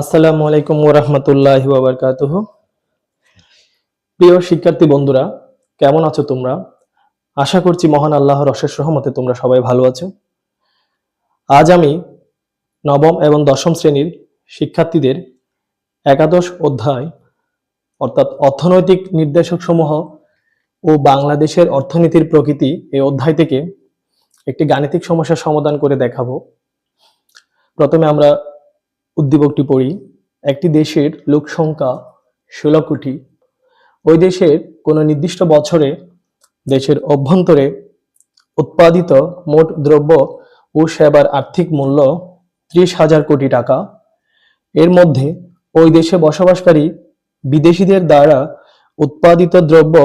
আসসালামু আলাইকুম ওরহমতুল্লাহ বাবরকাতুহ প্রিয় শিক্ষার্থী বন্ধুরা, কেমন আছো তোমরা? আশা করছি মহান আল্লাহর অশেষ রহমতে তোমরা সবাই ভালো আছো। আজ আমি নবম এবং দশম শ্রেণির শিক্ষার্থীদের একাদশ অধ্যায়, অর্থাৎ অর্থনৈতিক নির্দেশক সমূহ ও বাংলাদেশের অর্থনীতির প্রকৃতি এই অধ্যায় থেকে একটি গাণিতিক সমস্যার সমাধান করে দেখাবো। প্রথমে আমরা উদ্দীপকটি পড়ি, একটি দেশের লোক সংখ্যা ষোলো কোটি। ওই দেশের কোনো নির্দিষ্ট বছরে দেশের অভ্যন্তরে উৎপাদিত মোট দ্রব্য ও সেবার আর্থিক মূল্য ত্রিশ হাজার কোটি টাকা। এর মধ্যে ওই দেশে বসবাসকারী বিদেশিদের দ্বারা উৎপাদিত দ্রব্য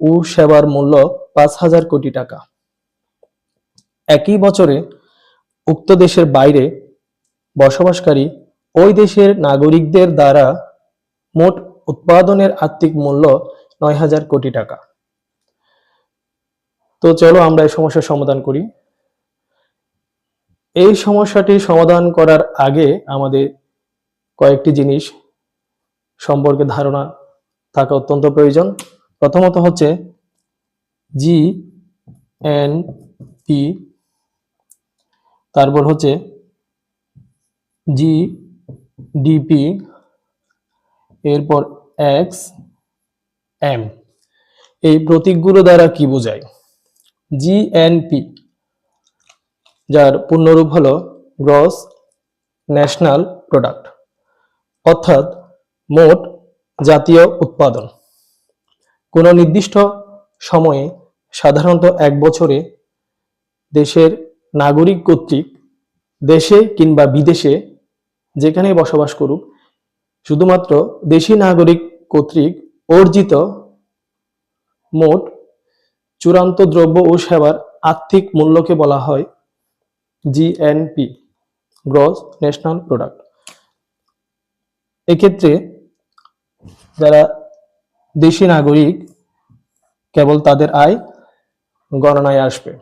ও সেবার মূল্য পাঁচ হাজার কোটি টাকা। একই বছরে উক্ত দেশের বাইরে বসবাসকারী ওই দেশের নাগরিকদের দ্বারা মোট উৎপাদনের আর্থিক মূল্য নয় হাজার কোটি টাকা। তো চলো আমরা এই সমস্যার সমাধান করি। এই সমস্যাটি সমাধান করার আগে আমাদের কয়েকটি জিনিস সম্পর্কে ধারণা থাকা অত্যন্ত প্রয়োজন। প্রথমত হচ্ছে জি এন পি, তারপর হচ্ছে জি ডিপি এরপর এক্স এম এই প্রতীকগুলো দ্বারা কি বোঝায়? জিএনপি যার পূর্ণরূপ হলো গ্রস ন্যাশনাল প্রোডাক্ট, অর্থাৎ মোট জাতীয় উৎপাদন। কোনো নির্দিষ্ট সময়ে সাধারণত এক বছরে দেশের নাগরিক কর্তৃক দেশে কিংবা বিদেশে যেখানেই বসবাস করুক, শুধুমাত্র দেশি নাগরিক কর্তৃক অর্জিত মোট চূড়ান্ত দ্রব্য ও সেবার আর্থিক মূল্যকে বলা হয় জিএনপি গ্রস ন্যাশনাল প্রোডাক্ট এক্ষেত্রে যারা দেশি নাগরিক, কেবল তাদের আয় গণনায় আসবে।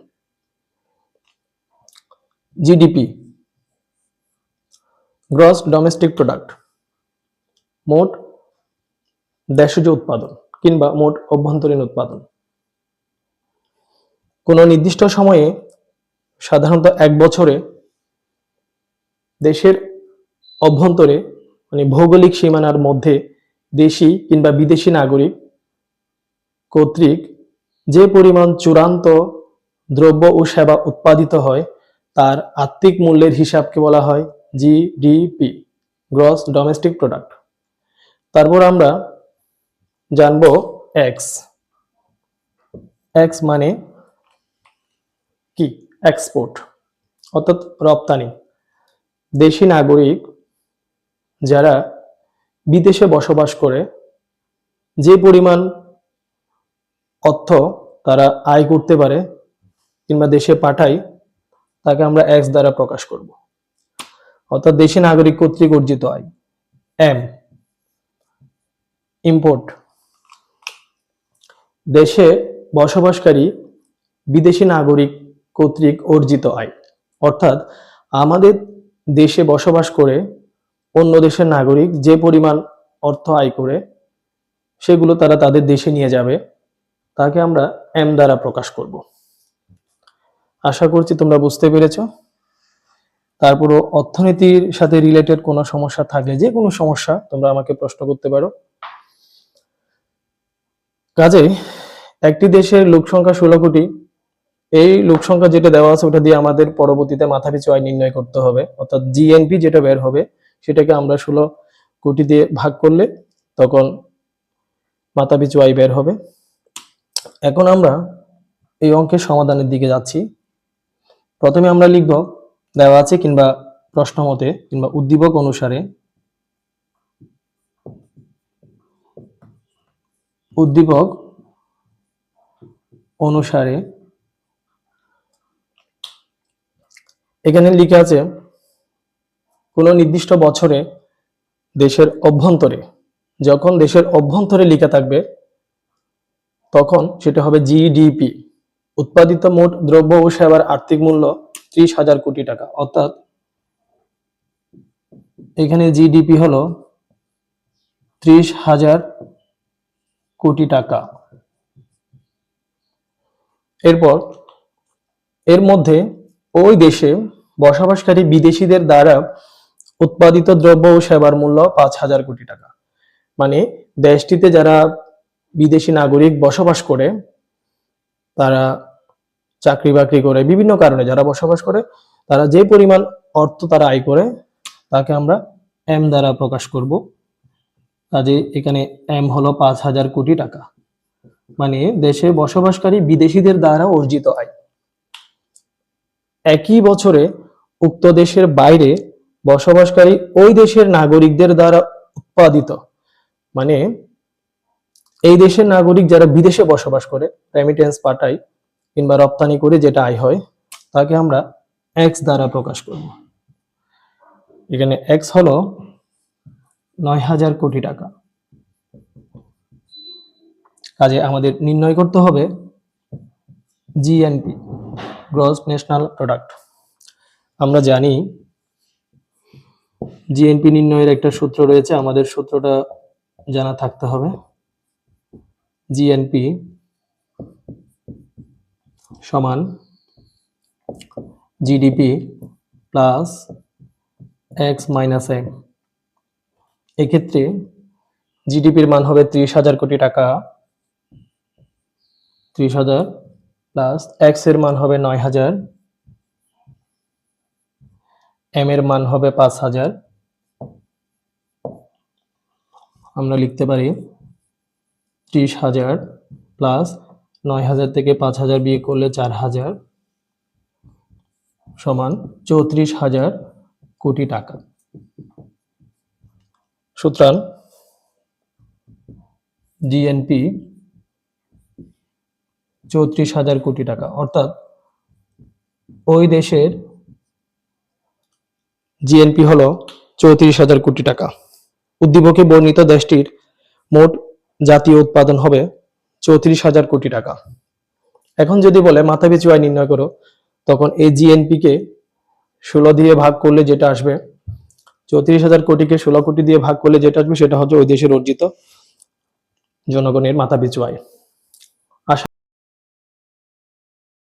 জিডিপি গ্রস ডোমেস্টিক প্রোডাক্ট মোট দেশজ উৎপাদন কিংবা মোট অভ্যন্তরীণ উৎপাদন। কোনো নির্দিষ্ট সময়ে সাধারণত এক বছরে দেশের অভ্যন্তরে মানে ভৌগোলিক সীমানার মধ্যে দেশি কিংবা বিদেশি নাগরিক কর্তৃক যে পরিমাণ চূড়ান্ত দ্রব্য ও সেবা উৎপাদিত হয়, তার আর্থিক মূল্যের হিসাবকে বলা হয়। জিডিপি গ্রস ডোমেস্টিক প্রোডাক্ট তারপর আমরা জানব এক্স এক্স মানে কি? এক্সপোর্ট অর্থাৎ রপ্তানি। দেশি নাগরিক যারা বিদেশে বসবাস করে, যে পরিমাণ অর্থ তারা আয় করতে পারে কিংবা দেশে পাঠায়, তাকে আমরা এক্স দ্বারা প্রকাশ করব। অর্থাৎ দেশি নাগরিক কর্তৃক অর্জিত আয়। এম ইম্পোর্ট দেশে বসবাসকারী বিদেশি নাগরিক কর্তৃক অর্জিত আয়। অর্থাৎ আমাদের দেশে বসবাস করে অন্য দেশের নাগরিক যে পরিমাণ অর্থ আয় করে, সেগুলো তারা তাদের দেশে নিয়ে যাবে। তাকে আমরা এম দ্বারা প্রকাশ করব। আশা করছি তোমরা বুঝতে পেরেছ। তারপরও অর্থনীতির সাথে রিলেটেড কোনো সমস্যা থাকলে যে কোনো সমস্যা তোমরা আমাকে প্রশ্ন করতে পারো। কাজে একটি দেশের লোক সংখ্যা ষোলো কোটি, এই লোক সংখ্যা যেটা দেওয়া আছে ওটা দিয়ে আমাদের পরবর্তীতে মাথাপিছু আয় নির্ণয় করতে হবে। অর্থাৎ জিএনপি যেটা বের হবে, সেটাকে আমরা ষোলো কোটি দিয়ে ভাগ করলে তখন মাথাপিছু আয় বের হবে। এখন আমরা এই অঙ্কের সমাধানের দিকে যাচ্ছি। প্রথমে আমরা লিখব দেওয়া আছে কিংবা প্রশ্ন মতে কিংবা উদ্দীপক অনুসারে উদ্দীপক অনুসারে এখানে লিখে আছে, কোনো নির্দিষ্ট বছরে দেশের অভ্যন্তরে, যখন দেশের অভ্যন্তরে লিখে থাকবে, তখন সেটা হবে জিডিপি উৎপাদিত মোট দ্রব্য ও সেবার আর্থিক মূল্য ত্রিশ হাজার কোটি টাকা। অর্থাৎ এখানে জিডিপি হলো ত্রিশ হাজার কোটি টাকা। এরপর এর মধ্যে ওই দেশে বসবাসকারী বিদেশিদের দ্বারা উৎপাদিত দ্রব্য ও সেবার মূল্য পাঁচ হাজার কোটি টাকা। মানে দেশটিতে যারা বিদেশি নাগরিক বসবাস করে, তারা চাকরি বাকরি করে, বিভিন্ন কারণে যারা বসবাস করে, তারা যে পরিমাণ অর্থ তারা আয় করে, তাকে আমরা এম দ্বারা প্রকাশ করব। কাজে এখানে এম হলো পাঁচ হাজার কোটি টাকা। মানে দেশে বসবাসকারী বিদেশিদের দ্বারা অর্জিত আয়। একই বছরে উক্ত দেশের বাইরে বসবাসকারী ওই দেশের নাগরিকদের দ্বারা উৎপাদিত। মানে এই দেশের নাগরিক যারা বিদেশে বসবাস করে রেমিটেন্স পাঠায় কিংবা রপ্তানি করে যেটা আয় হয়, তাকে আমরা এক্স দ্বারা প্রকাশ করব। এখানে এক্স হলো নয় হাজার কোটি টাকা। কাজে আমাদের নির্ণয় করতে হবে জিএনপি গ্রস ন্যাশনাল প্রোডাক্ট আমরা জানি জিএনপি নির্ণয়ের একটা সূত্র রয়েছে, আমাদের সূত্রটা জানা থাকতে হবে। জিএনপি সমান GDP plus X minus M এক্ষেত্রে জিডিপির মান হবে ত্রিশ হাজার কোটি টাকা। ত্রিশ হাজার প্লাস এক্সের মান হবে নয় হাজার। এম এর মান হবে পাঁচ হাজার। আমরা লিখতে পারি ত্রিশ হাজার প্লাস নয় হাজার থেকে পাঁচ হাজার বিয়ে করলে চার হাজার সমান চৌত্রিশ হাজার কোটি টাকা। সুতরাং জিএনপি চৌত্রিশ হাজার কোটি টাকা। অর্থাৎ ওই দেশের জিএনপি হলো চৌত্রিশ হাজার কোটি টাকা। উদ্দীপকে বর্ণিত দেশটির মোট জাতীয় উৎপাদন হবে চৌত্রিশ হাজার কোটি টাকা। এখন যদি বলে মাথা পিছু আয় নির্ণয় করো, তখন এই জিএনপি কে ষোলো দিয়ে ভাগ করলে যেটা আসবে, চৌত্রিশ হাজার কোটিকে ষোলো কোটি দিয়ে ভাগ করলে যেটা আসবে সেটা হচ্ছে ওই দেশের অর্জিত জনগণের মাথা পিছু আয়